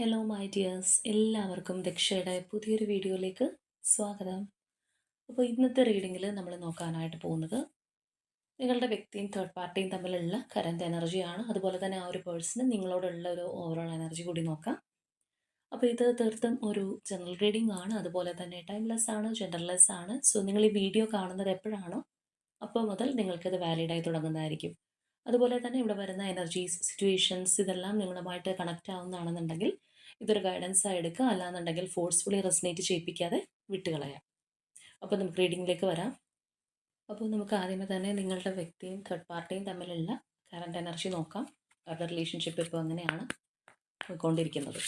Hello my dears എല്ലാവർക്കും ദക്ഷയുടെ പുതിയൊരു വീഡിയോയിലേക്ക് സ്വാഗതം. അപ്പോൾ ഇന്നത്തെ റീഡിങ്ങിൽ നമ്മൾ നോക്കാനായിട്ട് പോകുന്നത് നിങ്ങളുടെ വ്യക്തിയും തേർഡ് പാർട്ടിയും തമ്മിലുള്ള കറന്റ് എനർജിയാണ് അതുപോലെ തന്നെ ആ ഒരു പേഴ്സണ് നിങ്ങളോടുള്ള ഒരു ഓവറോൾ എനർജി കൂടി നോക്കാം. അപ്പോൾ ഇത് തീർത്തും ഒരു ജനറൽ റീഡിംഗ് ആണ്. അതുപോലെ തന്നെ ടൈംലെസ് ആണ് ജെൻഡർലെസ് ആണ്. സോ നിങ്ങൾ ഈ വീഡിയോ കാണുന്നത് എപ്പോഴാണോ അപ്പോൾ മുതൽ നിങ്ങൾക്കത് വാലിഡായി തുടങ്ങുന്നതായിരിക്കും. അതുപോലെ തന്നെ ഇവിടെ വരുന്ന എനർജീസ് സിറ്റുവേഷൻസ് ഇതെല്ലാം നിങ്ങളുമായിട്ട് കണക്റ്റ് ആവുന്നതാണെന്നുണ്ടെങ്കിൽ ഇതൊരു ഗൈഡൻസ് ആയി എടുക്കുക അല്ലാന്നുണ്ടെങ്കിൽ ഫോഴ്സ്ഫുള്ളി റെസിനേറ്റ് ചെയ്യിപ്പിക്കാതെ വിട്ടുകളയാം അപ്പോൾ നമുക്ക് റീഡിങ്ങിലേക്ക് വരാം. അപ്പോൾ നമുക്ക് ആദ്യമേ തന്നെ നിങ്ങളുടെ വ്യക്തിയും തേർഡ് പാർട്ടിയും തമ്മിലുള്ള കറണ്ട് എനർജി നോക്കാം. അവരുടെ റിലേഷൻഷിപ്പ് ഇപ്പോൾ അങ്ങനെയാണ് പോയിക്കൊണ്ടിരിക്കുന്നത്.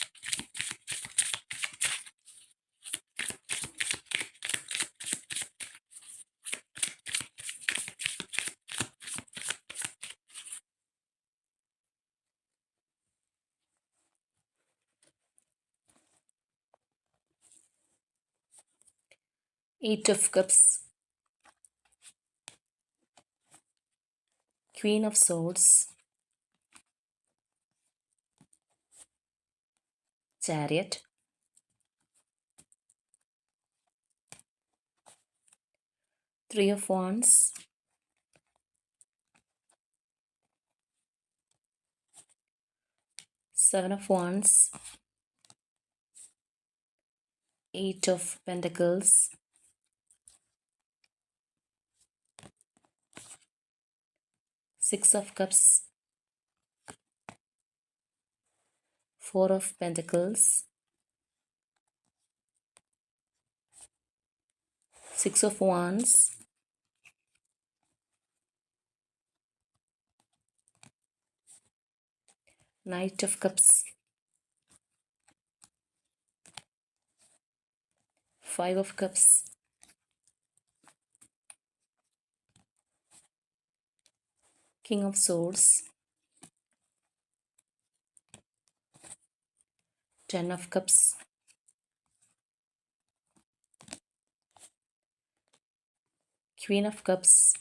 Eight of Cups, Queen of Swords, Chariot, Three of Wands, Seven of Wands, Eight of Pentacles, Six of Cups, Four of Pentacles, Six of Wands, Knight of Cups, Five of Cups, King of Swords, Ten of Cups, Queen of Cups,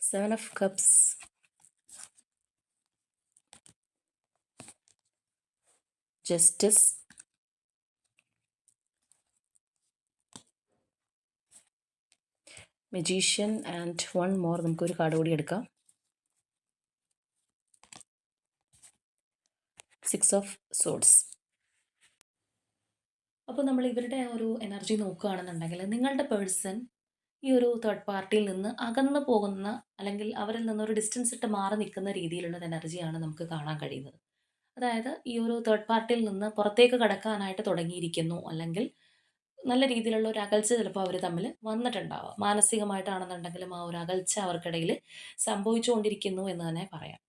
Seven of Cups, Justice, Magician and one more നമുക്കൊരു card കൂടി എടുക്കാം. Six of swords അപ്പോൾ നമ്മൾ ഇവരുടെ ഒരു energy നോക്കുകയാണെന്നുണ്ടെങ്കിൽ നിങ്ങളുടെ person ഈ ഒരു തേർഡ് പാർട്ടിയിൽ നിന്ന് അകന്നു പോകുന്ന അല്ലെങ്കിൽ അവരിൽ നിന്നൊരു ഡിസ്റ്റൻസ് ഇട്ട് മാറി നിൽക്കുന്ന രീതിയിലുള്ള എനർജിയാണ് നമുക്ക് കാണാൻ കഴിയുന്നത്. അതായത് ഈ ഒരു തേർഡ് പാർട്ടിയിൽ നിന്ന് പുറത്തേക്ക് കടക്കാനായിട്ട് തുടങ്ങിയിരിക്കുന്നു അല്ലെങ്കിൽ നല്ല രീതിയിലുള്ള ഒരു അകൽച്ച ചിലപ്പോൾ അവർ തമ്മിൽ വന്നിട്ടുണ്ടാവാം. മാനസികമായിട്ടാണെന്നുണ്ടെങ്കിലും ആ ഒരു അകൽച്ച അവർക്കിടയിൽ സംഭവിച്ചുകൊണ്ടിരിക്കുന്നു എന്ന് തന്നെ പറയാം.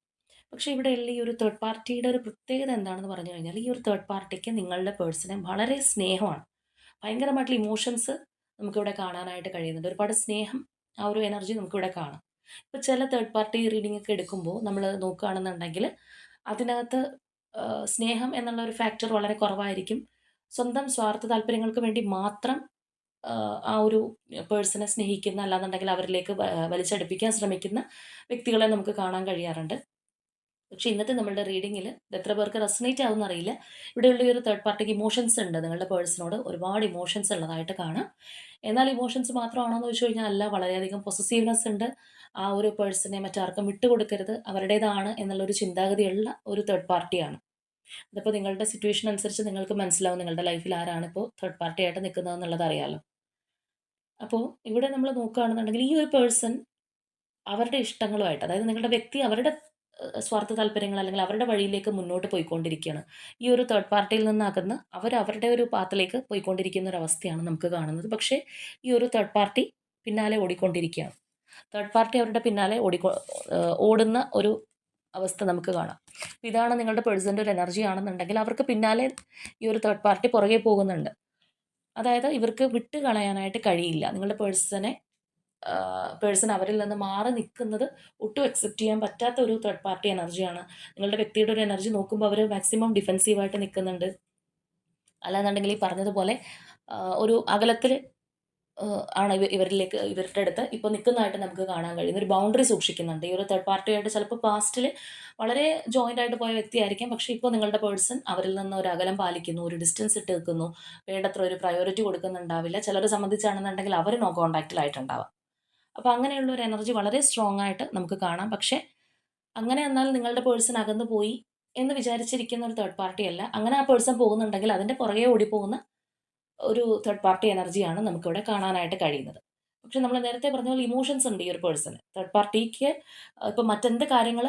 പക്ഷേ ഇവിടെയുള്ള ഈ ഒരു തേർഡ് പാർട്ടിയുടെ ഒരു പ്രത്യേകത എന്താണെന്ന് പറഞ്ഞു കഴിഞ്ഞാൽ ഈ ഒരു തേർഡ് പാർട്ടിക്ക് നിങ്ങളുടെ പേഴ്സണെ വളരെ സ്നേഹമാണ്. ഭയങ്കരമായിട്ടുള്ള ഇമോഷൻസ് നമുക്കിവിടെ കാണാനായിട്ട് കഴിയുന്നുണ്ട്. ഒരുപാട് സ്നേഹം ആ ഒരു എനർജി നമുക്കിവിടെ കാണാം. ഇപ്പോൾ ചില തേർഡ് പാർട്ടി റീഡിംഗ് ഒക്കെ എടുക്കുമ്പോൾ നമ്മൾ നോക്കുകയാണെന്നുണ്ടെങ്കിൽ അതിനകത്ത് സ്നേഹം എന്നുള്ള ഒരു ഫാക്ടർ വളരെ കുറവായിരിക്കും. സ്വന്തം സ്വാർത്ഥ താല്പര്യങ്ങൾക്ക് വേണ്ടി മാത്രം ആ, ഒരു പേഴ്സണെ സ്നേഹിക്കുന്ന അല്ലാന്നുണ്ടെങ്കിൽ അവരിലേക്ക് വലിച്ചടുപ്പിക്കാൻ ശ്രമിക്കുന്ന വ്യക്തികളെ നമുക്ക് കാണാൻ കഴിയാറുണ്ട്. പക്ഷെ ഇന്നത്തെ നമ്മളുടെ റീഡിങ്ങിൽ എത്ര പേർക്ക് റെസനേറ്റ് ആവുമെന്ന് അറിയില്ല. ഇവിടെയുള്ള ഒരു തേർഡ് പാർട്ടിക്ക് ഇമോഷൻസ് ഉണ്ട്. നിങ്ങളുടെ പേഴ്സണോട് ഒരുപാട് ഇമോഷൻസ് ഉള്ളതായിട്ട് കാണാം. എന്നാൽ ഇമോഷൻസ് മാത്രമാണോ എന്ന് ചോദിച്ചു കഴിഞ്ഞാൽ അല്ല വളരെയധികം പൊസസീവ്നെസ് ഉണ്ട്. ആ ഒരു പേഴ്സണെ മറ്റാർക്കും വിട്ടുകൊടുക്കരുത്. അവരുടേതാണ് എന്നുള്ളൊരു ചിന്താഗതിയുള്ള ഒരു തേർഡ് പാർട്ടിയാണ് അതിപ്പോൾ നിങ്ങളുടെ സിറ്റുവേഷൻ അനുസരിച്ച് നിങ്ങൾക്ക് മനസ്സിലാവും നിങ്ങളുടെ ലൈഫിൽ ആരാണ് ഇപ്പോൾ തേർഡ് പാർട്ടി ആയിട്ട് നിൽക്കുന്നതെന്നുള്ളത് അറിയാലോ. അപ്പോൾ ഇവിടെ നമ്മൾ നോക്കുകയാണെന്നുണ്ടെങ്കിൽ ഈ ഒരു പേഴ്സൺ അവരുടെ ഇഷ്ടങ്ങളുമായിട്ട് അതായത് നിങ്ങളുടെ വ്യക്തി അവരുടെ സ്വാർത്ഥ താല്പര്യങ്ങൾ അല്ലെങ്കിൽ അവരുടെ വഴിയിലേക്ക് മുന്നോട്ട് പോയിക്കൊണ്ടിരിക്കുകയാണ്. ഈ ഒരു തേർഡ് പാർട്ടിയിൽ നിന്നാകുന്ന അവർ അവരുടെ ഒരു പാത്തിലേക്ക് പോയിക്കൊണ്ടിരിക്കുന്ന ഒരു അവസ്ഥയാണ് നമുക്ക് കാണുന്നത്. പക്ഷേ ഈ ഒരു തേർഡ് പാർട്ടി പിന്നാലെ ഓടിക്കൊണ്ടിരിക്കുകയാണ്. തേർഡ് പാർട്ടി അവരുടെ പിന്നാലെ ഓടിക്കൊ ഓടുന്ന ഒരു അവസ്ഥ നമുക്ക് കാണാം. ഇതാണ് നിങ്ങളുടെ പേഴ്സന്റെ ഒരു എനർജി ആണെന്നുണ്ടെങ്കിൽ അവർക്ക് പിന്നാലെ ഈ ഒരു തേർഡ് പാർട്ടി പുറകെ പോകുന്നുണ്ട്. അതായത് ഇവർക്ക് വിട്ട് കളയാനായിട്ട് കഴിയില്ല. നിങ്ങളുടെ പേഴ്സനെ പേഴ്സൺ അവരിൽ നിന്ന് മാറി നിൽക്കുന്നത് ഒട്ടും അക്സെപ്റ്റ് ചെയ്യാൻ പറ്റാത്ത ഒരു തേർഡ് പാർട്ടി എനർജിയാണ് നിങ്ങളുടെ വ്യക്തിയുടെ ഒരു എനർജി നോക്കുമ്പോൾ അവർ മാക്സിമം ഡിഫെൻസീവായിട്ട് നിൽക്കുന്നുണ്ട്. അല്ലാന്നുണ്ടെങ്കിൽ ഈ പറഞ്ഞതുപോലെ ഒരു അകലത്തിൽ ആണ് ഇവ ഇവരിലേക്ക് ഇവരുടെ അടുത്ത് ഇപ്പോൾ നിൽക്കുന്നതായിട്ട് നമുക്ക് കാണാൻ കഴിയുന്ന ഒരു ബൗണ്ടറി സൂക്ഷിക്കുന്നുണ്ട്. ഈ ഒരു തേർഡ് പാർട്ടിയായിട്ട് ചിലപ്പോൾ പാസ്റ്റിൽ വളരെ ജോയിന്റ് ആയിട്ട് പോയ വ്യക്തിയായിരിക്കും പക്ഷേ ഇപ്പോൾ നിങ്ങളുടെ പേഴ്സൺ അവരിൽ നിന്ന് ഒരു അകലം പാലിക്കുന്നു, ഒരു ഡിസ്റ്റൻസ് ഇട്ട് നിൽക്കുന്നു, വേണ്ടത്ര ഒരു പ്രയോറിറ്റി കൊടുക്കുന്നുണ്ടാവില്ല. ചിലരെ സംബന്ധിച്ചാണെന്നുണ്ടെങ്കിൽ അവർ നോ കോൺടാക്റ്റിലായിട്ടുണ്ടാവാം. അപ്പോൾ അങ്ങനെയുള്ള ഒരു എനർജി വളരെ സ്ട്രോങ് ആയിട്ട് നമുക്ക് കാണാം. പക്ഷേ അങ്ങനെ എന്നാൽ നിങ്ങളുടെ പേഴ്സൺ അകന്നു പോയി എന്ന് വിചാരിച്ചിരിക്കുന്ന ഒരു തേർഡ് പാർട്ടി അല്ല. അങ്ങനെ ആ പേഴ്സൺ പോകുന്നുണ്ടെങ്കിൽ അതിന്റെ പുറകെ ഓടിപ്പോകുന്ന ഒരു തേർഡ് പാർട്ടി എനർജിയാണ് നമുക്കിവിടെ കാണാനായിട്ട് കഴിയുന്നത്. പക്ഷെ നമ്മൾ നേരത്തെ പറഞ്ഞ പോലെ ഇമോഷൻസ് ഉണ്ട് ഈ ഒരു പേഴ്സണ്. തേർഡ് പാർട്ടിക്ക് ഇപ്പം മറ്റെന്ത് കാര്യങ്ങൾ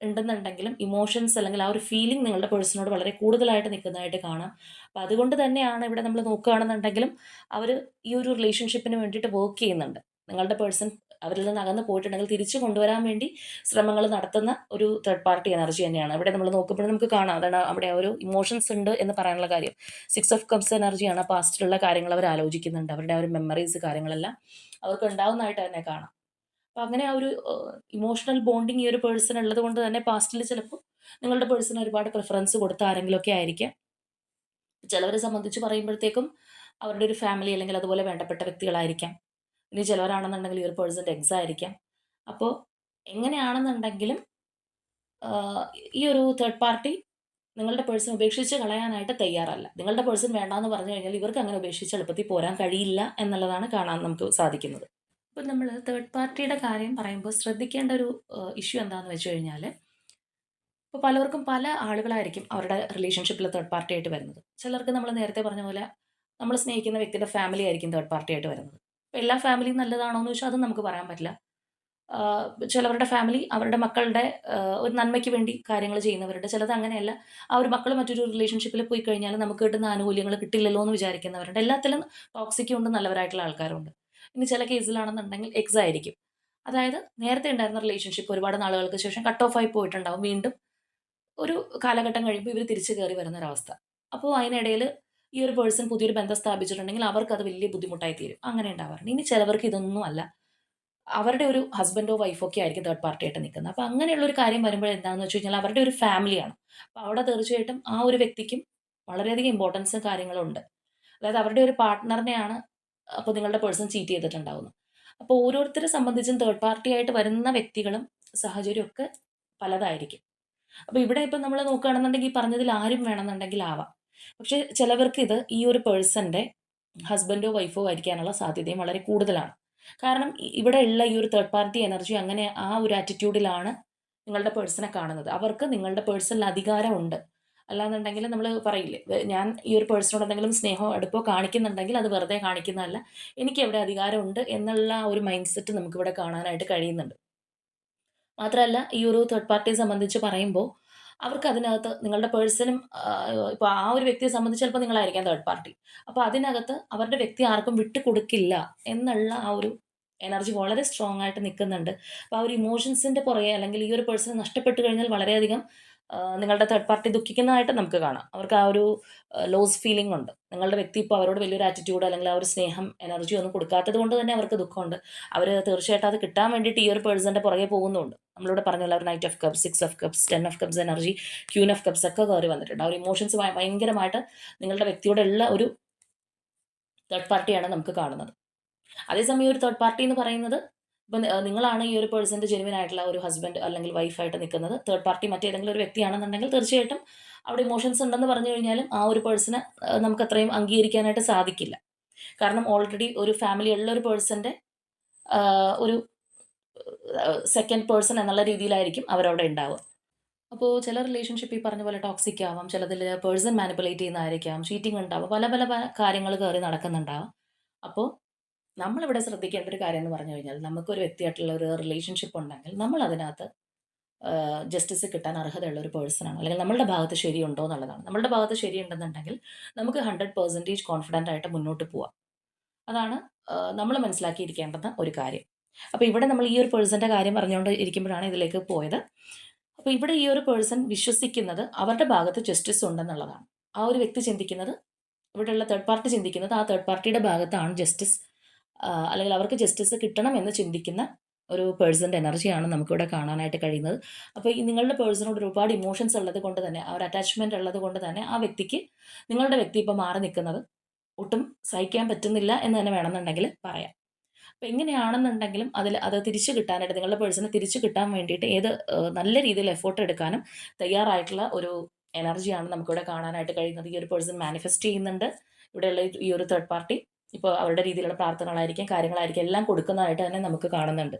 ഉണ്ടെന്നുണ്ടെങ്കിലും ഇമോഷൻസ് അല്ലെങ്കിൽ ആ ഒരു ഫീലിംഗ് നിങ്ങളുടെ പേഴ്സണോട് വളരെ കൂടുതലായിട്ട് നിൽക്കുന്നതായിട്ട് കാണാം. അപ്പം അതുകൊണ്ട് തന്നെയാണ് ഇവിടെ നമ്മൾ നോക്കുകയാണെന്നുണ്ടെങ്കിലും അവർ ഈ ഒരു റിലേഷൻഷിപ്പിന് വേണ്ടിയിട്ട് വർക്ക് ചെയ്യുന്നുണ്ട്. നിങ്ങളുടെ പേഴ്സൺ അവരിൽ നിന്ന് അകന്ന് പോയിട്ടുണ്ടെങ്കിൽ തിരിച്ചു കൊണ്ടുവരാൻ വേണ്ടി ശ്രമങ്ങൾ നടത്തുന്ന ഒരു തേർഡ് പാർട്ടി എനർജി തന്നെയാണ്. അവിടെ നമ്മൾ നോക്കുമ്പോൾ നമുക്ക് കാണാം. അതാണ് അവിടെ ഒരു ഇമോഷൻസ് ഉണ്ട് എന്ന് പറയാനുള്ള കാര്യം. സിക്സ് ഓഫ് കപ്സ് എനർജിയാണ്. പാസ്റ്റിലുള്ള കാര്യങ്ങൾ അവർ ആലോചിക്കുന്നുണ്ട്. അവരുടെ ഒരു മെമ്മറീസ് കാര്യങ്ങളെല്ലാം അവർക്ക് ഉണ്ടാവുന്നതായിട്ട് തന്നെ കാണാം. അപ്പം അങ്ങനെ ആ ഒരു ഇമോഷണൽ ബോണ്ടിങ് ഈ ഒരു പേഴ്സൺ ഉള്ളത് കൊണ്ട് തന്നെ പാസ്റ്റിൽ ചിലപ്പോൾ നിങ്ങളുടെ പേഴ്സണ് ഒരുപാട് പ്രിഫറൻസ് കൊടുത്ത ആരെങ്കിലുമൊക്കെ ആയിരിക്കാം. ചിലവരെ സംബന്ധിച്ച് പറയുമ്പോഴത്തേക്കും അവരുടെ ഒരു ഫാമിലി അല്ലെങ്കിൽ അതുപോലെ വേണ്ടപ്പെട്ട വ്യക്തികളായിരിക്കാം. ഇനി ചിലവരാണെന്നുണ്ടെങ്കിൽ ഈ ഒരു പേഴ്സന്റെ എക്സ് ആയിരിക്കാം. അപ്പോൾ എങ്ങനെയാണെന്നുണ്ടെങ്കിലും ഈ ഒരു തേർഡ് പാർട്ടി നിങ്ങളുടെ പേഴ്സൺ ഉപേക്ഷിച്ച് കളയാനായിട്ട് തയ്യാറല്ല. നിങ്ങളുടെ പേഴ്സൺ വേണ്ടാന്ന് പറഞ്ഞു കഴിഞ്ഞാൽ ഇവർക്ക് അങ്ങനെ ഉപേക്ഷിച്ച് എളുപ്പത്തിൽ പോരാൻ കഴിയില്ല എന്നുള്ളതാണ് കാണാൻ നമുക്ക് സാധിക്കുന്നത്. ഇപ്പം നമ്മൾ തേർഡ് പാർട്ടിയുടെ കാര്യം പറയുമ്പോൾ ശ്രദ്ധിക്കേണ്ട ഒരു ഇഷ്യൂ എന്താണെന്ന് വെച്ച് കഴിഞ്ഞാൽ ഇപ്പോൾ പലർക്കും പല ആളുകളായിരിക്കും അവരുടെ റിലേഷൻഷിപ്പിൽ തേർഡ് പാർട്ടി ആയിട്ട് വരുന്നത്. ചിലർക്ക് നമ്മൾ നേരത്തെ പറഞ്ഞ പോലെ നമ്മൾ സ്നേഹിക്കുന്ന വ്യക്തിയുടെ ഫാമിലി ആയിരിക്കും തേർഡ് പാർട്ടി ആയിട്ട് വരുന്നത്. എല്ലാ ഫാമിലിയും നല്ലതാണോ എന്ന് ചോദിച്ചാൽ അത് നമുക്ക് പറയാൻ പറ്റില്ല. ചിലവരുടെ ഫാമിലി അവരുടെ മക്കളുടെ ഒരു നന്മയ്ക്ക് വേണ്ടി കാര്യങ്ങൾ ചെയ്യുന്നവരുണ്ട്. ചിലത് അങ്ങനെയല്ല. ആ ഒരു മക്കൾ മറ്റൊരു റിലേഷൻഷിപ്പിൽ പോയി കഴിഞ്ഞാൽ നമുക്ക് കിട്ടുന്ന ആനുകൂല്യങ്ങൾ കിട്ടില്ലല്ലോ എന്ന് വിചാരിക്കുന്നവരുണ്ട്. എല്ലാത്തിലും ടോക്സിക്കും ഉണ്ട് നല്ലവരായിട്ടുള്ള ആൾക്കാരുണ്ട്. ഇനി ചില കേസിലാണെന്നുണ്ടെങ്കിൽ എക്സ് ആയിരിക്കും. അതായത് നേരത്തെ ഉണ്ടായിരുന്ന റിലേഷൻഷിപ്പ് ഒരുപാട് നാളുകൾക്ക് ശേഷം കട്ട് ഓഫ് ആയി പോയിട്ടുണ്ടാവും. വീണ്ടും ഒരു കാലഘട്ടം കഴിയുമ്പോൾ ഇവർ തിരിച്ചു കയറി വരുന്നൊരവസ്ഥ. അപ്പോൾ അതിനിടയിൽ ഈ ഒരു പേഴ്സൺ പുതിയൊരു ബന്ധം സ്ഥാപിച്ചിട്ടുണ്ടെങ്കിൽ അവർക്ക് അവർക്കത് വലിയ ബുദ്ധിമുട്ടായി തീരും. അങ്ങനെ ഉണ്ടാവാറുണ്ട്. ഇനി ചിലവർക്ക് ഇതൊന്നും അല്ല. അവരുടെ ഒരു ഹസ്ബൻഡോ വൈഫോ ഒക്കെ ആയിരിക്കും തേർഡ് പാർട്ടി ആയിട്ട് നിൽക്കുന്നത്. അപ്പോൾ അങ്ങനെയുള്ള ഒരു കാര്യം വരുമ്പോൾ എന്താണെന്ന് വെച്ച് കഴിഞ്ഞാൽ അവരുടെ ഒരു ഫാമിലിയാണ്. അപ്പോൾ അവിടെ തീർച്ചയായിട്ടും ആ ഒരു വ്യക്തിക്കും വളരെയധികം ഇമ്പോർട്ടൻസ് കാര്യങ്ങളും ഉണ്ട്. അതായത് അവരുടെ ഒരു പാർട്ട്ണറിനെയാണ് അപ്പോൾ നിങ്ങളുടെ പേഴ്സൺ ചീറ്റ് ചെയ്തിട്ടുണ്ടാവുന്നത്. അപ്പോൾ ഓരോരുത്തരെ സംബന്ധിച്ചും തേർഡ് പാർട്ടി ആയിട്ട് വരുന്ന വ്യക്തികളും സാഹചര്യമൊക്കെ പലതായിരിക്കും. അപ്പോൾ ഇവിടെ ഇപ്പം നമ്മൾ നോക്കുകയാണെന്നുണ്ടെങ്കിൽ പറഞ്ഞതിൽ ആരും വേണമെന്നുണ്ടെങ്കിൽ ആവാം. പക്ഷേ ചിലവർക്ക് ഇത് ഈ ഒരു പേഴ്സന്റെ ഹസ്ബൻഡോ വൈഫോ ആയിരിക്കാനുള്ള സാധ്യതയും വളരെ കൂടുതലാണ്. കാരണം ഇവിടെ ഉള്ള ഈ ഒരു തേർഡ് പാർട്ടി എനർജി അങ്ങനെ ആ ഒരു ആറ്റിറ്റ്യൂഡിലാണ് നിങ്ങളുടെ പേഴ്സണെ കാണുന്നത്. അവർക്ക് നിങ്ങളുടെ പേഴ്സണിൽ അധികാരമുണ്ട്. അല്ലാന്നുണ്ടെങ്കിൽ നമ്മൾ പറയില്ലേ ഞാൻ ഈ ഒരു പേഴ്സണോട് എന്തെങ്കിലും സ്നേഹമോ അടുപ്പോ കാണിക്കുന്നുണ്ടെങ്കിൽ അത് വെറുതെ കാണിക്കുന്നതല്ല. എനിക്ക് എവിടെ അധികാരമുണ്ട് എന്നുള്ള ഒരു മൈൻഡ് സെറ്റ് നമുക്കിവിടെ കാണാനായിട്ട് കഴിയുന്നുണ്ട്. മാത്രമല്ല ഈ ഒരു തേർഡ് പാർട്ടിയെ സംബന്ധിച്ച് പറയുമ്പോൾ അവർക്ക് അതിനകത്ത് നിങ്ങളുടെ പേഴ്സണും ഇപ്പോൾ ആ ഒരു വ്യക്തിയെ സംബന്ധിച്ച് ചിലപ്പോൾ നിങ്ങളായിരിക്കാം തേർഡ് പാർട്ടി. അപ്പോൾ അതിനകത്ത് അവരുടെ വ്യക്തി ആർക്കും വിട്ടുകൊടുക്കില്ല എന്നുള്ള ആ ഒരു എനർജി വളരെ സ്ട്രോങ് ആയിട്ട് നിൽക്കുന്നുണ്ട്. അപ്പോൾ ആ ഒരു ഇമോഷൻസിന്റെ പുറകെ അല്ലെങ്കിൽ ഈ ഒരു പേഴ്സൺ നഷ്ടപ്പെട്ടു കഴിഞ്ഞാൽ വളരെയധികം നിങ്ങളുടെ തേർഡ് പാർട്ടി ദുഃഖിക്കുന്നതായിട്ട് നമുക്ക് കാണാം. അവർക്ക് ആ ഒരു ലോസ് ഫീലിംഗ് ഉണ്ട്. നിങ്ങളുടെ വ്യക്തി ഇപ്പോൾ അവരോട് വലിയൊരു ആറ്റിറ്റ്യൂഡ് അല്ലെങ്കിൽ ആ ഒരു സ്നേഹം എനർജി ഒന്നും കൊടുക്കാത്തത് കൊണ്ട് തന്നെ അവർക്ക് ദുഃഖമുണ്ട്. അവർ തീർച്ചയായിട്ടും അത് കിട്ടാൻ വേണ്ടിയിട്ട് ഈ ഒരു പേഴ്സന്റെ പുറകെ പോകുന്നുണ്ട് നമ്മളിവിടെ പറഞ്ഞല്ലോ ഒരു knight of cups, six of cups ten of cups energy, queen of cups ഒക്കെ കയറി വന്നിട്ടുണ്ട്. ആ ഒരു ഇമോഷൻസ് ഭയങ്കരമായിട്ട് നിങ്ങളുടെ വ്യക്തിയോടുള്ള ഒരു തേർഡ് പാർട്ടിയാണ് നമുക്ക് കാണുന്നത്. അതേസമയം ഒരു തേർഡ് പാർട്ടി എന്ന് പറയുന്നത് ഇപ്പം നിങ്ങളാണ് ഈ ഒരു പേഴ്സന്റെ ജെനുവിൻ ആയിട്ടുള്ള ഒരു ഹസ്ബൻഡ് അല്ലെങ്കിൽ വൈഫായിട്ട് നിൽക്കുന്നത്. തേർഡ് പാർട്ടി മറ്റേതെങ്കിലും ഒരു വ്യക്തിയാണെന്നുണ്ടെങ്കിൽ തീർച്ചയായിട്ടും അവിടെ ഇമോഷൻസ് ഉണ്ടെന്ന് പറഞ്ഞു കഴിഞ്ഞാലും ആ ഒരു പേഴ്സണെ നമുക്ക് അത്രയും അംഗീകരിക്കാനായിട്ട് സാധിക്കില്ല. കാരണം ഓൾറെഡി ഒരു ഫാമിലി ഉള്ള ഒരു പേഴ്സന്റെ ഒരു സെക്കൻഡ് പേഴ്സൺ എന്നുള്ള രീതിയിലായിരിക്കും അവരവിടെ ഉണ്ടാവുക. അപ്പോൾ ചില റിലേഷൻഷിപ്പ് ഈ പറഞ്ഞ പോലെ ടോക്സിക് ആവാം. ചിലതിൽ പേഴ്സൺ മാനിപ്പുലേറ്റ് ചെയ്യുന്നതായിരിക്കാം. ചീറ്റിംഗ് ഉണ്ടാവാം. പല പല പല കാര്യങ്ങൾ കയറി നടക്കുന്നുണ്ടാവാം. അപ്പോൾ നമ്മളിവിടെ ശ്രദ്ധിക്കേണ്ട ഒരു കാര്യം എന്ന് പറഞ്ഞു കഴിഞ്ഞാൽ നമുക്കൊരു വ്യക്തിയായിട്ടുള്ള ഒരു റിലേഷൻഷിപ്പ് ഉണ്ടെങ്കിൽ നമ്മൾ അതിനകത്ത് ജസ്റ്റിസ് കിട്ടാൻ അർഹതയുള്ള ഒരു പേഴ്സണാണ്. അല്ലെങ്കിൽ നമ്മളുടെ ഭാഗത്ത് ശരിയുണ്ടോ എന്നുള്ളതാണ്. നമ്മളുടെ ഭാഗത്ത് ശരിയുണ്ടെന്നുണ്ടെങ്കിൽ നമുക്ക് 100% കോൺഫിഡന്റ് ആയിട്ട് മുന്നോട്ട് പോവാം. അതാണ് നമ്മൾ മനസ്സിലാക്കിയിരിക്കേണ്ടുന്ന ഒരു കാര്യം. അപ്പോൾ ഇവിടെ നമ്മൾ ഈ ഒരു പേഴ്സന്റെ കാര്യം പറഞ്ഞുകൊണ്ട് ഇരിക്കുമ്പോഴാണ് ഇതിലേക്ക് പോയത്. അപ്പോൾ ഇവിടെ ഈ ഒരു പേഴ്സൺ വിശ്വസിക്കുന്നത് അവരുടെ ഭാഗത്ത് ജസ്റ്റിസ് ഉണ്ടെന്നുള്ളതാണ്. ആ ഒരു വ്യക്തി ചിന്തിക്കുന്നത് ഇവിടെയുള്ള തേർഡ് പാർട്ടി ചിന്തിക്കുന്നത് ആ തേർഡ് പാർട്ടിയുടെ ഭാഗത്താണ് ജസ്റ്റിസ് അല്ലെങ്കിൽ അവർക്ക് ജസ്റ്റിസ് കിട്ടണം എന്ന് ചിന്തിക്കുന്ന ഒരു പേഴ്സന്റെ എനർജിയാണ് നമുക്കിവിടെ കാണാനായിട്ട് കഴിയുന്നത്. അപ്പോൾ ഈ നിങ്ങളുടെ പേഴ്സണോട് ഒരുപാട് ഇമോഷൻസ് ഉള്ളത് കൊണ്ട് തന്നെ ആ ഒരു അറ്റാച്ച്മെന്റ് ഉള്ളത് കൊണ്ട് തന്നെ ആ വ്യക്തിക്ക് നിങ്ങളുടെ വ്യക്തി ഇപ്പോൾ മാറി നിൽക്കുന്നത് ഒട്ടും സഹിക്കാൻ പറ്റുന്നില്ല എന്ന് തന്നെ വേണമെന്നുണ്ടെങ്കിൽ പറയാം. അപ്പോൾ എങ്ങനെയാണെന്നുണ്ടെങ്കിലും അതിൽ അത് തിരിച്ചു കിട്ടാനായിട്ട് നിങ്ങളുടെ പേഴ്സണെ തിരിച്ചു കിട്ടാൻ വേണ്ടിയിട്ട് ഏത് നല്ല രീതിയിൽ എഫോർട്ട് എടുക്കാനും തയ്യാറായിട്ടുള്ള ഒരു എനർജിയാണ് നമുക്കിവിടെ കാണാനായിട്ട് കഴിയുന്നത് ഈ ഒരു പേഴ്സൺ മാനിഫെസ്റ്റ് ചെയ്യുന്നുണ്ട് ഇവിടെയുള്ള ഈ ഒരു തേർഡ് പാർട്ടി ഇപ്പോൾ അവരുടെ രീതിയിലുള്ള പ്രാർത്ഥനകളായിരിക്കും കാര്യങ്ങളായിരിക്കും എല്ലാം കൊടുക്കുന്നതായിട്ട് തന്നെ നമുക്ക് കാണുന്നുണ്ട്.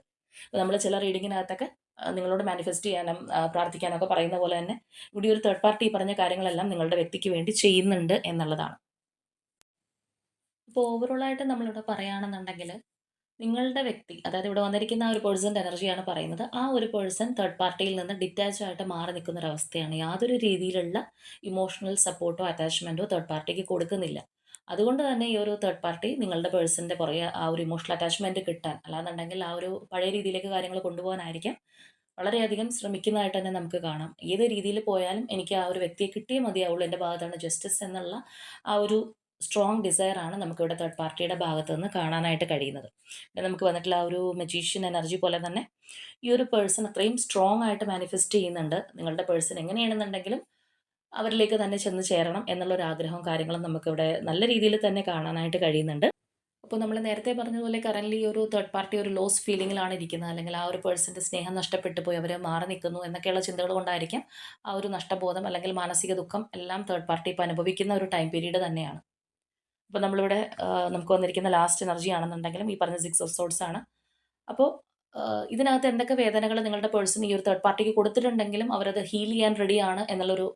അപ്പോൾ നമ്മൾ ചില റീഡിങ്ങിനകത്തൊക്കെ നിങ്ങളോട് മാനിഫെസ്റ്റ് ചെയ്യാനും പ്രാർത്ഥിക്കാനൊക്കെ പറയുന്ന പോലെ തന്നെ ഇവിടെ ഒരു തേർഡ് പാർട്ടി പറഞ്ഞ കാര്യങ്ങളെല്ലാം നിങ്ങളുടെ വ്യക്തിക്ക് വേണ്ടി ചെയ്യുന്നുണ്ട് എന്നുള്ളതാണ്. ഇപ്പോൾ ഓവറോളായിട്ട് നമ്മളിവിടെ പറയുകയാണെന്നുണ്ടെങ്കിൽ നിങ്ങളുടെ വ്യക്തി അതായത് ഇവിടെ വന്നിരിക്കുന്ന ആ ഒരു പേഴ്സന്റെ എനർജിയാണ് പറയുന്നത് ആ ഒരു പേഴ്സൺ തേർഡ് പാർട്ടിയിൽ നിന്ന് ഡിറ്റാച്ച് ആയിട്ട് മാറി നിൽക്കുന്ന ഒരു അവസ്ഥയാണ് യാതൊരു രീതിയിലുള്ള ഇമോഷണൽ സപ്പോർട്ടോ അറ്റാച്ച്മെന്റോ തേർഡ് പാർട്ടിക്ക് കൊടുക്കുന്നില്ല. അതുകൊണ്ട് തന്നെ ഈ ഒരു തേർഡ് പാർട്ടി നിങ്ങളുടെ പേഴ്സന്റെ പുറകെ ആ ഒരു ഇമോഷണൽ അറ്റാച്ച്മെന്റ് കിട്ടാൻ അല്ലാന്നുണ്ടെങ്കിൽ ആ ഒരു പഴയ രീതിയിലേക്ക് കാര്യങ്ങൾ കൊണ്ടുപോകാനായിരിക്കാം. വളരെയധികം ശ്രമിക്കുന്നതായിട്ട് തന്നെ നമുക്ക് കാണാം. ഏത് രീതിയിൽ പോയാലും എനിക്ക് ആ ഒരു വ്യക്തിയെ കിട്ടിയേ മതിയാവുള്ളൂ. എന്റെ ഭാഗത്താണ് ജസ്റ്റിസ് എന്നുള്ള ആ ഒരു സ്ട്രോങ് ഡിസയറാണ് നമുക്കിവിടെ തേർഡ് പാർട്ടിയുടെ ഭാഗത്ത് നിന്ന് കാണാനായിട്ട് കഴിയുന്നത്. പിന്നെ നമുക്ക് വന്നിട്ടുള്ള ആ ഒരു മെജീഷ്യൻ എനർജി പോലെ തന്നെ ഈ ഒരു പേഴ്സൺ അത്രയും സ്ട്രോങ് ആയിട്ട് മാനിഫെസ്റ്റ് ചെയ്യുന്നുണ്ട്. നിങ്ങളുടെ പേഴ്സൺ എങ്ങനെയാണെന്നുണ്ടെങ്കിലും അവരിലേക്ക് തന്നെ ചെന്ന് ചേരണം എന്നുള്ള എന്നുള്ളൊരു ആഗ്രഹവും കാര്യങ്ങളും നമുക്കിവിടെ നല്ല രീതിയിൽ തന്നെ കാണാനായിട്ട് കഴിയുന്നുണ്ട്. അപ്പോൾ നമ്മൾ നേരത്തെ പറഞ്ഞതുപോലെ കറൻലി ഒരു തേർഡ് പാർട്ടി ഒരു ലോസ് ഫീലിങ്ങിലാണ് ഇരിക്കുന്നത്. അല്ലെങ്കിൽ ആ ഒരു പേഴ്സന്റെ സ്നേഹം നഷ്ടപ്പെട്ടു പോയി അവർ മാറി നിൽക്കുന്നു എന്നൊക്കെയുള്ള ചിന്തകൾ കൊണ്ടായിരിക്കാം ആ ഒരു നഷ്ടബോധം അല്ലെങ്കിൽ മാനസിക ദുഃഖം എല്ലാം തേർഡ് പാർട്ടി ഇപ്പോൾ അനുഭവിക്കുന്ന ഒരു ടൈം പീരീഡ് തന്നെയാണ്. അപ്പോൾ നമ്മളിവിടെ നമുക്ക് വന്നിരിക്കുന്ന ലാസ്റ്റ് എനർജി ആണെന്നുണ്ടെങ്കിലും ഈ പറഞ്ഞ സിക്സ് ഓഫ് സോഡ്സ് ആണ്. അപ്പോൾ ഇതിനകത്ത് എന്തൊക്കെ വേദനകൾ നിങ്ങളുടെ പേഴ്സൺ ഈ ഒരു തേർഡ് പാർട്ടിക്ക് കൊടുത്തിട്ടുണ്ടെങ്കിലും അവരത് ഹീൽ ചെയ്യാൻ റെഡിയാണ് എന്നുള്ളൊരു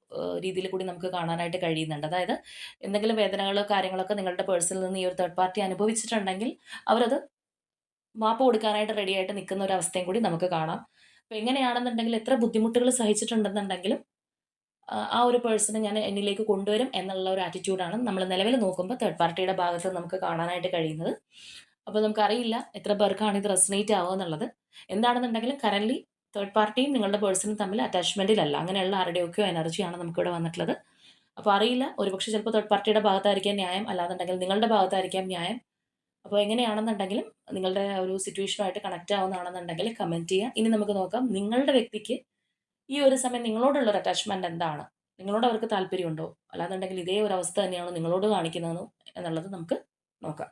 രീതിയിൽ കൂടി നമുക്ക് കാണാനായിട്ട് കഴിയുന്നുണ്ട്. അതായത് എന്തെങ്കിലും വേദനകളോ കാര്യങ്ങളൊക്കെ നിങ്ങളുടെ പേഴ്സണിൽ നിന്ന് ഈ ഒരു തേർഡ് പാർട്ടി അനുഭവിച്ചിട്ടുണ്ടെങ്കിൽ അവരത് മാപ്പ് കൊടുക്കാനായിട്ട് റെഡിയായിട്ട് നിൽക്കുന്ന ഒരു അവസ്ഥയും കൂടി നമുക്ക് കാണാം. അപ്പോൾ എങ്ങനെയാണെന്നുണ്ടെങ്കിൽ എത്ര ബുദ്ധിമുട്ടുകൾ സഹിച്ചിട്ടുണ്ടെന്നുണ്ടെങ്കിലും ആ ഒരു പേഴ്സണെ ഞാൻ എന്നിലേക്ക് കൊണ്ടുവരും എന്നുള്ള ഒരു ആറ്റിറ്റ്യൂഡാണ് നമ്മൾ നിലവിൽ നോക്കുമ്പോൾ തേർഡ് പാർട്ടിയുടെ ഭാഗത്ത് നമുക്ക് കാണാനായിട്ട് കഴിയുന്നത്. അപ്പോൾ നമുക്കറിയില്ല എത്ര പേർക്കാണ് ഇത് റെസനേറ്റ് ആവുക എന്നുള്ളത്. എന്താണെന്നുണ്ടെങ്കിലും കറൻലി തേർഡ് പാർട്ടിയും നിങ്ങളുടെ പേഴ്സണും തമ്മിൽ അറ്റാച്ച്മെന്റിലല്ല അങ്ങനെയുള്ള ആരുടെയൊക്കെയോ എനർജിയാണ് നമുക്കിവിടെ വന്നിട്ടുള്ളത്. അപ്പോൾ അറിയില്ല ഒരുപക്ഷെ ചിലപ്പോൾ തേർഡ് പാർട്ടിയുടെ ഭാഗത്തായിരിക്കാം ന്യായം. അല്ലാന്നുണ്ടെങ്കിൽ നിങ്ങളുടെ ഭാഗത്തായിരിക്കാം ന്യായം. അപ്പോൾ എങ്ങനെയാണെന്നുണ്ടെങ്കിലും നിങ്ങളുടെ ഒരു സിറ്റുവേഷനുമായിട്ട് കണക്റ്റ് ആവുന്നതാണെന്നുണ്ടെങ്കിൽ കമന്റ് ചെയ്യുക. ഇനി നമുക്ക് നോക്കാം നിങ്ങളുടെ വ്യക്തിക്ക് ഈ ഒരു സമയം നിങ്ങളോടുള്ള ഒരു അറ്റാച്ച്മെന്റ് എന്താണ്? നിങ്ങളോട് അവർക്ക് താല്പര്യമുണ്ടോ? അല്ലാന്നുണ്ടെങ്കിൽ ഇതേ ഒരു അവസ്ഥ തന്നെയാണോ നിങ്ങളോട് കാണിക്കുന്നതെന്നോ എന്നുള്ളത് നമുക്ക് നോക്കാം.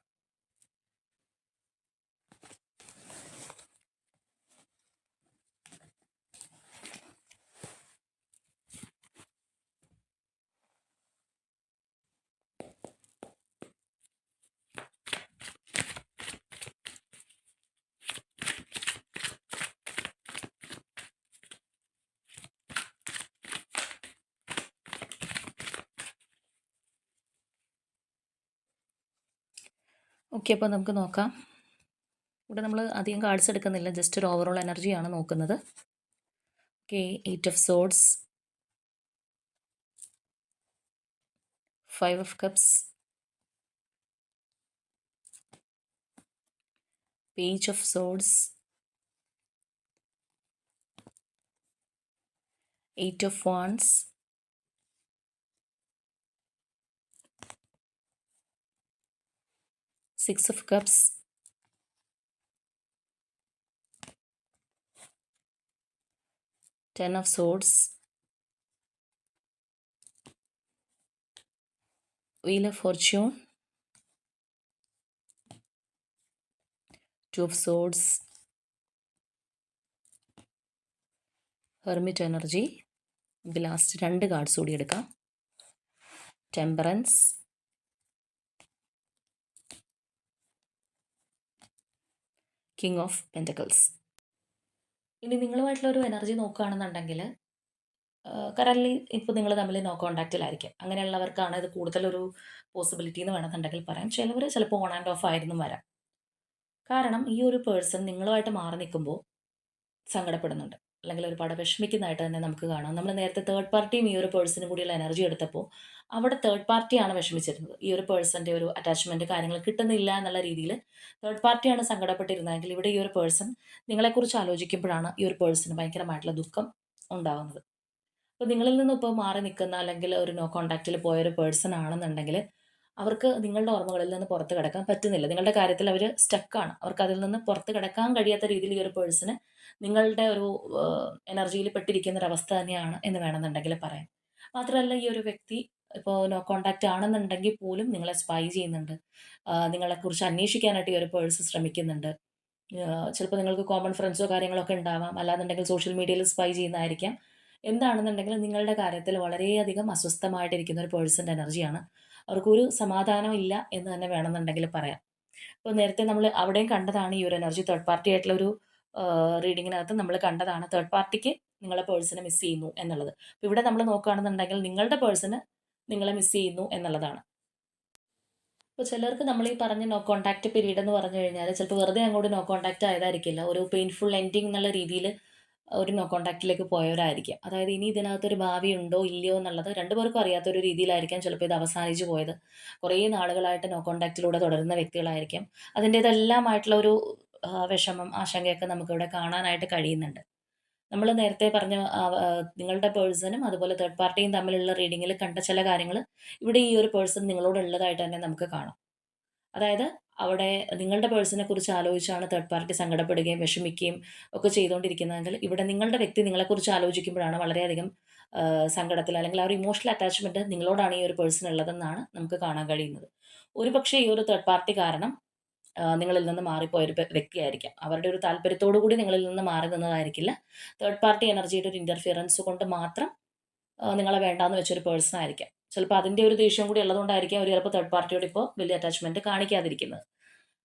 ഓക്കെ അപ്പോൾ നമുക്ക് നോക്കാം. ഇവിടെ നമ്മൾ അധികം കാർഡ്സ് എടുക്കുന്നില്ല ജസ്റ്റ് ഒരു ഓവറോൾ എനർജിയാണ് നോക്കുന്നത്. Okay eight of swords five of cups page of swords eight of wands Six of Cups, Ten of Swords, Wheel of Fortune, Two of Swords, Hermit Energy. Last രണ്ട് cards കൂടി എടുക്കാം temperance king of pentacles ഇനി നിങ്ങളുമായിട്ടുള്ള ഒരു energy നോക്കുകയാണെന്നുണ്ടെങ്കിൽ currently ഇപ്പോൾ നിങ്ങൾ തമ്മിൽ no കോണ്ടാക്റ്റിലായിരിക്കും അങ്ങനെയുള്ളവർക്കാണ് ഇത് കൂടുതലൊരു പോസിബിലിറ്റി എന്ന് വേണമെന്നുണ്ടെങ്കിൽ പറയാം. ചിലവർ ചിലപ്പോൾ ഓൺ ആൻഡ് ഓഫ് ആയിരുന്നു വരാം. കാരണം ഈ ഒരു പേഴ്സൺ നിങ്ങളുമായിട്ട് മാറി നിൽക്കുമ്പോൾ സങ്കടപ്പെടുന്നുണ്ട്. അല്ലെങ്കിൽ ഒരുപാട് വിഷമിക്കുന്നതായിട്ട് തന്നെ നമുക്ക് കാണാം. നമ്മൾ നേരത്തെ തേർഡ് പാർട്ടിയും ഈ ഒരു പേഴ്സണും കൂടിയുള്ള എനർജി എടുത്തപ്പോൾ അവിടെ തേർഡ് പാർട്ടിയാണ് വിഷമിച്ചിരുന്നത്. ഈ ഒരു പേഴ്സന്റെ ഒരു അറ്റാച്ച്മെന്റ് കാര്യങ്ങൾ കിട്ടുന്നില്ല എന്നുള്ള രീതിയിൽ തേർഡ് പാർട്ടിയാണ് സങ്കടപ്പെട്ടിരുന്നതെങ്കിൽ ഇവിടെ ഈ ഒരു പേഴ്സൺ നിങ്ങളെക്കുറിച്ച് ആലോചിക്കുമ്പോഴാണ് ഈ ഒരു പേഴ്സണ് ഭയങ്കരമായിട്ടുള്ള ദുഃഖം ഉണ്ടാകുന്നത് അപ്പോൾ നിങ്ങളിൽ നിന്നും ഇപ്പോൾ മാറി നിൽക്കുന്ന അല്ലെങ്കിൽ ഒരു നോ കോണ്ടാക്റ്റിൽ പോയ ഒരു പേഴ്സൺ ആണെന്നുണ്ടെങ്കിൽ അവർക്ക് നിങ്ങളുടെ ഓർമ്മകളിൽ നിന്ന് പുറത്ത് കിടക്കാൻ പറ്റുന്നില്ല നിങ്ങളുടെ കാര്യത്തിൽ അവർ സ്റ്റക്കാണ് അവർക്ക് അതിൽ നിന്ന് പുറത്ത് കിടക്കാൻ കഴിയാത്ത രീതിയിൽ ഈ ഒരു പേഴ്സണ് നിങ്ങളുടെ ഒരു എനർജിയിൽ പെട്ടിരിക്കുന്ന ഒരു അവസ്ഥ തന്നെയാണ് എന്ന് വേണമെന്നുണ്ടെങ്കിൽ പറയാം മാത്രമല്ല ഈ ഒരു വ്യക്തി ഇപ്പോൾ നോ കോൺടാക്റ്റ് ആണെന്നുണ്ടെങ്കിൽ പോലും നിങ്ങളെ സ്പൈ ചെയ്യുന്നുണ്ട്. നിങ്ങളെക്കുറിച്ച് അന്വേഷിക്കാനായിട്ട് ഈ ഒരു പേഴ്സൺ ശ്രമിക്കുന്നുണ്ട്. ചിലപ്പോൾ നിങ്ങൾക്ക് കോമൺ ഫ്രണ്ട്സോ കാര്യങ്ങളോ ഒക്കെ ഉണ്ടാവാം. അല്ലാന്നുണ്ടെങ്കിൽ സോഷ്യൽ മീഡിയയിൽ സ്പൈ ചെയ്യുന്നതായിരിക്കാം. എന്താണെന്നുണ്ടെങ്കിലും നിങ്ങളുടെ കാര്യത്തിൽ വളരെയധികം അസ്വസ്ഥമായിട്ടിരിക്കുന്ന ഒരു പേഴ്സന്റെ എനർജിയാണ്. അവർക്കൊരു സമാധാനം ഇല്ല എന്ന് തന്നെ വേണമെന്നുണ്ടെങ്കിൽ പറയാം. അപ്പോൾ നേരത്തെ നമ്മൾ അവിടെയും കണ്ടതാണ് ഈ ഒരു എനർജി തേർഡ് പാർട്ടി ആയിട്ടുള്ള ഒരു റീഡിങ്ങിനകത്ത് നമ്മൾ കണ്ടതാണ് തേർഡ് പാർട്ടിക്ക് നിങ്ങളെ പേഴ്സണെ മിസ് ചെയ്യുന്നു എന്നുള്ളത്. അപ്പോൾ ഇവിടെ നമ്മൾ നോക്കുകയാണെന്നുണ്ടെങ്കിൽ നിങ്ങളുടെ പേഴ്സണ് നിങ്ങളെ മിസ് ചെയ്യുന്നു എന്നുള്ളതാണ്. അപ്പോൾ ചിലർക്ക് നമ്മൾ ഈ പറഞ്ഞ നോ കോൺടാക്റ്റ് പീരീഡ് എന്ന് പറഞ്ഞു കഴിഞ്ഞാൽ ചിലപ്പോൾ വെറുതെ അങ്ങോട്ട് നോ കോൺടാക്റ്റ് ആയതായിരിക്കില്ല. ഒരു പെയിൻഫുൾ എൻഡിങ് എന്നുള്ള രീതിയിൽ ഒരു നോ കോൺടാക്റ്റിലേക്ക് പോയവരായിരിക്കാം. അതായത് ഇനി ഇതിനകത്തൊരു ഭാവി ഉണ്ടോ ഇല്ലയോ എന്നുള്ളത് രണ്ടുപേർക്കും അറിയാത്ത ഒരു രീതിയിലായിരിക്കാം ചിലപ്പോൾ ഇത് അവസാനിച്ചു പോയത്. കുറേ നാളുകളായിട്ട് നോ കോൺടാക്റ്റിലൂടെ തുടരുന്ന വ്യക്തികളായിരിക്കാം. അതിന്റേതെല്ലാമായിട്ടുള്ള ഒരു വിഷമം, ആശങ്കയൊക്കെ നമുക്കിവിടെ കാണാനായിട്ട് കഴിയുന്നുണ്ട്. നമ്മൾ നേരത്തെ പറഞ്ഞ നിങ്ങളുടെ പേഴ്സണും അതുപോലെ തേർഡ് പാർട്ടിയും തമ്മിലുള്ള റീഡിങ്ങിൽ കണ്ട ചില കാര്യങ്ങൾ ഇവിടെ ഈ ഒരു പേഴ്സൺ നിങ്ങളോട് ഉള്ളതായിട്ട് തന്നെ നമുക്ക് കാണാം. അതായത് അവിടെ നിങ്ങളുടെ പേഴ്സണെ കുറിച്ച് ആലോചിച്ചാണ് തേർഡ് പാർട്ടി സങ്കടപ്പെടുകയും വിഷമിക്കുകയും ഒക്കെ ചെയ്തുകൊണ്ടിരിക്കുന്നതെങ്കിൽ ഇവിടെ നിങ്ങളുടെ വ്യക്തി നിങ്ങളെക്കുറിച്ച് ആലോചിക്കുമ്പോഴാണ് വളരെയധികം സങ്കടത്തിൽ അല്ലെങ്കിൽ ആ ഒരു ഇമോഷണൽ അറ്റാച്ച്മെന്റ് നിങ്ങളോടാണ് ഈ ഒരു പേഴ്സൺ ഉള്ളതെന്നാണ് നമുക്ക് കാണാൻ കഴിയുന്നത്. ഒരുപക്ഷേ ഈ ഒരു തേർഡ് പാർട്ടി കാരണം നിങ്ങളിൽ നിന്ന് മാറിപ്പോയ ഒരു വ്യക്തിയായിരിക്കാം. അവരുടെ ഒരു താല്പര്യത്തോടു കൂടി നിങ്ങളിൽ നിന്ന് മാറി നിന്നതായിരിക്കില്ല. തേർഡ് പാർട്ടി എനർജിയുടെ ഒരു ഇന്റർഫിയറൻസ് കൊണ്ട് മാത്രം നിങ്ങളെ വേണ്ടാന്ന് വെച്ചൊരു പേഴ്സൺ ആയിരിക്കാം. ചിലപ്പോൾ അതിന്റെ ഒരു ദേഷ്യം കൂടി ഉള്ളതുകൊണ്ടായിരിക്കും അവർ ചിലപ്പോൾ തേർഡ് പാർട്ടിയോട് ഇപ്പോൾ വലിയ അറ്റാച്ച്മെന്റ് കാണിക്കാതിരിക്കുന്നത്.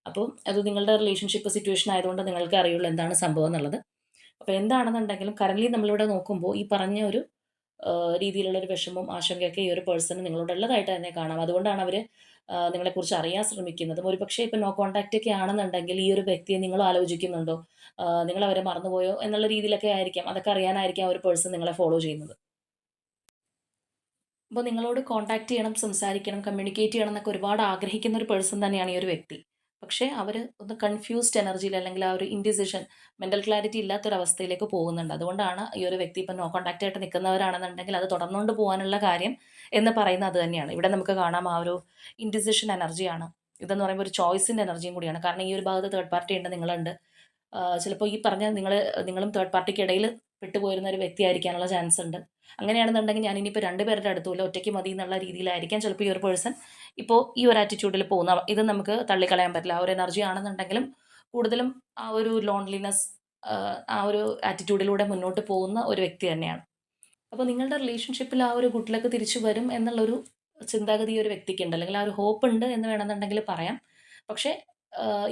അപ്പോൾ അത് നിങ്ങളുടെ റിലേഷൻഷിപ്പ് സിറ്റുവേഷൻ ആയതുകൊണ്ട് നിങ്ങൾക്ക് അറിയുള്ളൂ എന്താണ് സംഭവം എന്നുള്ളത്. അപ്പോൾ എന്താണെന്നുണ്ടെങ്കിലും കറൻലി നമ്മളിവിടെ നോക്കുമ്പോൾ ഈ പറഞ്ഞ ഒരു രീതിയിലുള്ള ഒരു വിഷമവും ആശങ്കയൊക്കെ ഈ ഒരു പേഴ്സണ് നിങ്ങളോട് ഉള്ളതായിട്ട് തന്നെ കാണാം. അതുകൊണ്ടാണ് അവർ നിങ്ങളെക്കുറിച്ച് അറിയാൻ ശ്രമിക്കുന്നതും. ഒരുപക്ഷേ ഇപ്പോൾ നോ കോൺടാക്റ്റ് ഒക്കെ ആണെന്നുണ്ടെങ്കിൽ ഈ ഒരു വ്യക്തിയെ നിങ്ങൾ ആലോചിക്കുന്നുണ്ടോ? നിങ്ങൾ അവരെ മറന്നുപോയോ? എന്നുള്ള രീതിയിലൊക്കെ ആയിരിക്കാം. അതൊക്കെ അറിയാനായിരിക്കും ആ ഒരു പേഴ്സൺ നിങ്ങളെ ഫോളോ ചെയ്യുന്നത്. അപ്പോൾ നിങ്ങളോട് കോണ്ടാക്ട് ചെയ്യണം, സംസാരിക്കണം, കമ്മ്യൂണിക്കേറ്റ് ചെയ്യണം എന്നൊക്കെ ഒരുപാട് ആഗ്രഹിക്കുന്ന ഒരു പേഴ്സൺ തന്നെയാണ് ഈ ഒരു വ്യക്തി. പക്ഷേ അവർ ഒന്ന് കൺഫ്യൂസ്ഡ് എനർജിയിൽ അല്ലെങ്കിൽ ആ ഒരു ഇൻഡിസിഷൻ, മെന്റൽ ക്ലാരിറ്റി ഇല്ലാത്തൊരവസ്ഥയിലേക്ക് പോകുന്നുണ്ട്. അതുകൊണ്ടാണ് ഈ ഒരു വ്യക്തി ഇപ്പോൾ നോ കോൺടാക്റ്റ് ആയിട്ട് നിൽക്കുന്നവരാണെന്നുണ്ടെങ്കിൽ അത് തുടർന്നുകൊണ്ട് പോകാനുള്ള കാര്യം എന്ന് പറയുന്നത് അത് തന്നെയാണ്. ഇവിടെ നമുക്ക് കാണാം ആ ഒരു ഇൻഡിസിഷൻ എനർജിയാണ്. ഇതെന്ന് പറയുമ്പോൾ ഒരു ചോയ്സിന്റെ എനർജിയും കൂടിയാണ്. കാരണം ഈ ഒരു ഭാഗത്ത് തേർഡ് പാർട്ടി ഉണ്ട്, നിങ്ങളുണ്ട്. ചിലപ്പോൾ ഈ പറഞ്ഞ നിങ്ങൾ നിങ്ങളും തേർഡ് പാർട്ടിക്കിടയിൽ പെട്ടുപോയിരുന്ന ഒരു വ്യക്തിയായിരിക്കാനുള്ള ചാൻസ് ഉണ്ട്. അങ്ങനെയാണെന്നുണ്ടെങ്കിൽ ഞാൻ ഇനിയിപ്പോൾ 2 പേരുടെ അടുത്തുമില്ല ഒറ്റയ്ക്ക് മതി എന്നുള്ള രീതിയിലായിരിക്കാം ചിലപ്പോൾ ഈ ഒരു പേഴ്സൺ ഇപ്പോൾ ഈ ഒരു ആറ്റിറ്റ്യൂഡിൽ പോകുന്ന ഇത് നമുക്ക് തള്ളിക്കളയാൻ പറ്റില്ല. ആ ഒരു എനർജി ആണെന്നുണ്ടെങ്കിലും കൂടുതലും ആ ഒരു ലോൺലിനെസ് ആ ഒരു ആറ്റിറ്റ്യൂഡിലൂടെ മുന്നോട്ട് പോകുന്ന ഒരു വ്യക്തി തന്നെയാണ്. അപ്പോൾ നിങ്ങളുടെ റിലേഷൻഷിപ്പിൽ ആ ഒരു ഗുഡ് തിരിച്ചു വരും എന്നുള്ളൊരു ചിന്താഗതി ഒരു വ്യക്തിക്കുണ്ട്. അല്ലെങ്കിൽ ആ ഒരു ഹോപ്പ് ഉണ്ട് എന്ന് വേണമെന്നുണ്ടെങ്കിൽ പറയാം. പക്ഷേ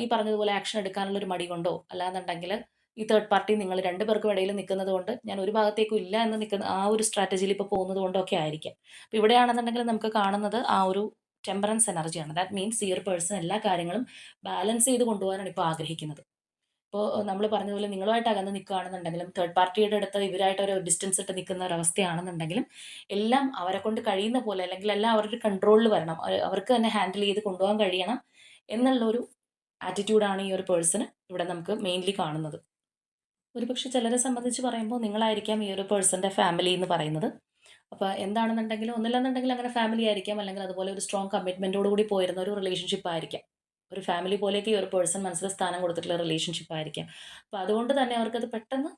ഈ പറഞ്ഞതുപോലെ ആക്ഷൻ എടുക്കാനുള്ള ഒരു മടി കൊണ്ടോ അല്ലാന്നുണ്ടെങ്കിൽ ഈ തേർഡ് പാർട്ടി നിങ്ങൾ 2 പേർക്കും ഇടയിൽ നിൽക്കുന്നത് കൊണ്ട് ഞാൻ ഒരു ഭാഗത്തേക്കും ഇല്ല എന്ന് നിൽക്കുന്ന ആ ഒരു സ്ട്രാറ്റജിയിൽ ഇപ്പോൾ പോകുന്നത് കൊണ്ടൊക്കെ ആയിരിക്കാം. അപ്പോൾ ഇവിടെയാണെന്നുണ്ടെങ്കിൽ നമുക്ക് കാണുന്നത് ആ ഒരു ടെമ്പറൻസ് എനർജിയാണ്. ദാറ്റ് മീൻസ് ഒരു പേഴ്സൺ എല്ലാ കാര്യങ്ങളും ബാലൻസ് ചെയ്ത് കൊണ്ടുപോകാനാണ് ഇപ്പോൾ ആഗ്രഹിക്കുന്നത്. ഇപ്പോൾ നമ്മൾ പറഞ്ഞതുപോലെ നിങ്ങളുമായിട്ട് അകന്ന് നിൽക്കുകയാണെന്നുണ്ടെങ്കിലും തേർഡ് പാർട്ടിയുടെ അടുത്ത് ഇവരായിട്ട് ഒരു ഡിസ്റ്റൻസ് ഇട്ട് നിൽക്കുന്ന ഒരവസ്ഥയാണെന്നുണ്ടെങ്കിലും എല്ലാം അവരെ കൊണ്ട് കഴിയുന്ന പോലെ അല്ലെങ്കിൽ എല്ലാം അവരുടെ കൺട്രോളിൽ വരണം. അവ അവർക്ക് തന്നെ ഹാൻഡിൽ ചെയ്ത് കൊണ്ടുപോകാൻ കഴിയണം എന്നുള്ളൊരു ആറ്റിറ്റ്യൂഡാണ് ഈ ഒരു പേഴ്സണ് ഇവിടെ നമുക്ക് മെയിൻലി കാണുന്നത്. ഒരുപക്ഷേ ചിലരെ സംബന്ധിച്ച് പറയുമ്പോൾ നിങ്ങളായിരിക്കാം ഈ ഒരു പേഴ്സന്റെ ഫാമിലി എന്ന് പറയുന്നത്. അപ്പോൾ എന്താണെന്നുണ്ടെങ്കിലും ഒന്നില്ലെന്നുണ്ടെങ്കിൽ അങ്ങനെ ഫാമിലി ആയിരിക്കാം. അല്ലെങ്കിൽ അതുപോലെ ഒരു സ്ട്രോങ് കമ്മിറ്റ്മെന്റോട് കൂടി പോയിരുന്ന ഒരു റിലേഷൻഷിപ്പ് ആയിരിക്കാം. ഒരു ഫാമിലി പോലെയൊക്കെ ഈ ഒരു പേഴ്സൺ മനസ്സിൽ സ്ഥാനം കൊടുത്തിട്ടുള്ള റിലേഷൻഷിപ്പ് ആയിരിക്കാം. അപ്പോൾ അതുകൊണ്ട് തന്നെ അവർക്കത് പെട്ടെന്ന്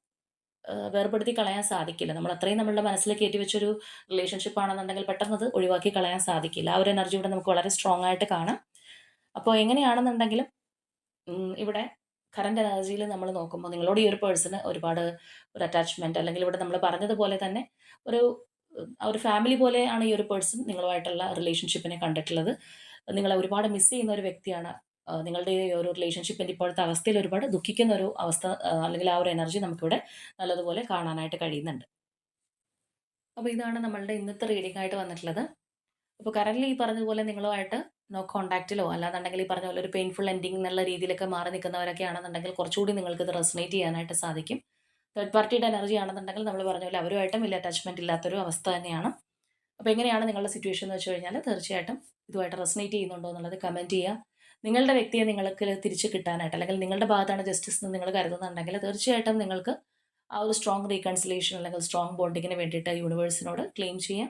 വേർപെടുത്തി കളയാൻ സാധിക്കില്ല. നമ്മൾ അത്രയും നമ്മളുടെ മനസ്സിൽ കയറ്റി വെച്ചൊരു റിലേഷൻഷിപ്പ് ആണെന്നുണ്ടെങ്കിൽ പെട്ടെന്ന് അത് ഒഴിവാക്കി കളയാൻ സാധിക്കില്ല. ആ ഒരു എനർജി ഇവിടെ നമുക്ക് വളരെ സ്ട്രോങ് ആയിട്ട് കാണാം. അപ്പോൾ എങ്ങനെയാണെന്നുണ്ടെങ്കിലും ഇവിടെ കറന്റ് എനർജിയിൽ നമ്മൾ നോക്കുമ്പോൾ നിങ്ങളോട് ഈ ഒരു പേഴ്സണ് ഒരുപാട് ഒരു അറ്റാച്ച്മെന്റ് അല്ലെങ്കിൽ ഇവിടെ നമ്മൾ പറഞ്ഞതുപോലെ തന്നെ ഒരു ഒരു ഫാമിലി പോലെയാണ് ഈ ഒരു പേഴ്സൺ നിങ്ങളുമായിട്ടുള്ള റിലേഷൻഷിപ്പിനെ കണ്ടിട്ടുള്ളത്. നിങ്ങളെ ഒരുപാട് മിസ് ചെയ്യുന്ന ഒരു വ്യക്തിയാണ്. നിങ്ങളുടെ ഈ ഒരു റിലേഷൻഷിപ്പിന്റെ ഇപ്പോഴത്തെ അവസ്ഥയിൽ ഒരുപാട് ദുഃഖിക്കുന്ന ഒരു അവസ്ഥ അല്ലെങ്കിൽ ആ ഒരു എനർജി നമുക്കിവിടെ നല്ലതുപോലെ കാണാനായിട്ട് കഴിയുന്നുണ്ട്. അപ്പോൾ ഇതാണ് നമ്മളുടെ ഇന്നത്തെ റീഡിംഗ് ആയിട്ട് വന്നിട്ടുള്ളത്. അപ്പോൾ കറന്റ് ഈ പറഞ്ഞതുപോലെ നിങ്ങളുമായിട്ട് നോ കോണ്ടാക്റ്റിലോ അല്ലാന്നുണ്ടെങ്കിൽ ഈ പറഞ്ഞ പോലെ ഒരു പെയിൻഫുൾ എൻഡിങ് എന്നുള്ള രീതിയിലൊക്കെ മാറി നിൽക്കുന്നവരൊക്കെ ആണെന്നുണ്ടെങ്കിൽ കുറച്ചുകൂടി നിങ്ങൾക്ക് ഇത് റെസിനേറ്റ് ചെയ്യാനായിട്ട് സാധിക്കും. തേർഡ് പാർട്ടിയുടെ എനർജി ആണെന്നുണ്ടെങ്കിൽ നമ്മൾ പറഞ്ഞ പോലെ അവരുമായിട്ടും വലിയ അറ്റാച്ച്മെന്റ് ഇല്ലാത്തൊരു അവസ്ഥ തന്നെയാണ്. അപ്പോൾ എങ്ങനെയാണ് നിങ്ങളുടെ സിറ്റുവേഷൻ എന്ന് വെച്ച് കഴിഞ്ഞാൽ തീർച്ചയായിട്ടും ഇതുമായിട്ട് റെസിനേറ്റ് ചെയ്യുന്നുണ്ടോ എന്നുള്ളത് കമന്റ് ചെയ്യുക. നിങ്ങളുടെ വ്യക്തിയെ നിങ്ങൾക്ക് തിരിച്ച് കിട്ടാനായിട്ട് അല്ലെങ്കിൽ നിങ്ങളുടെ ഭാഗത്താണ് ജസ്റ്റിസ് എന്ന് നിങ്ങൾ കരുതുന്നുണ്ടെങ്കിൽ തീർച്ചയായിട്ടും നിങ്ങൾക്ക് ആ ഒരു സ്ട്രോങ് റീകൺസിലേഷൻ അല്ലെങ്കിൽ സ്ട്രോങ് ബോണ്ടിങ്ങിന് വേണ്ടിയിട്ട് യൂണിവേഴ്സിനോട് ക്ലെയിം ചെയ്യാം.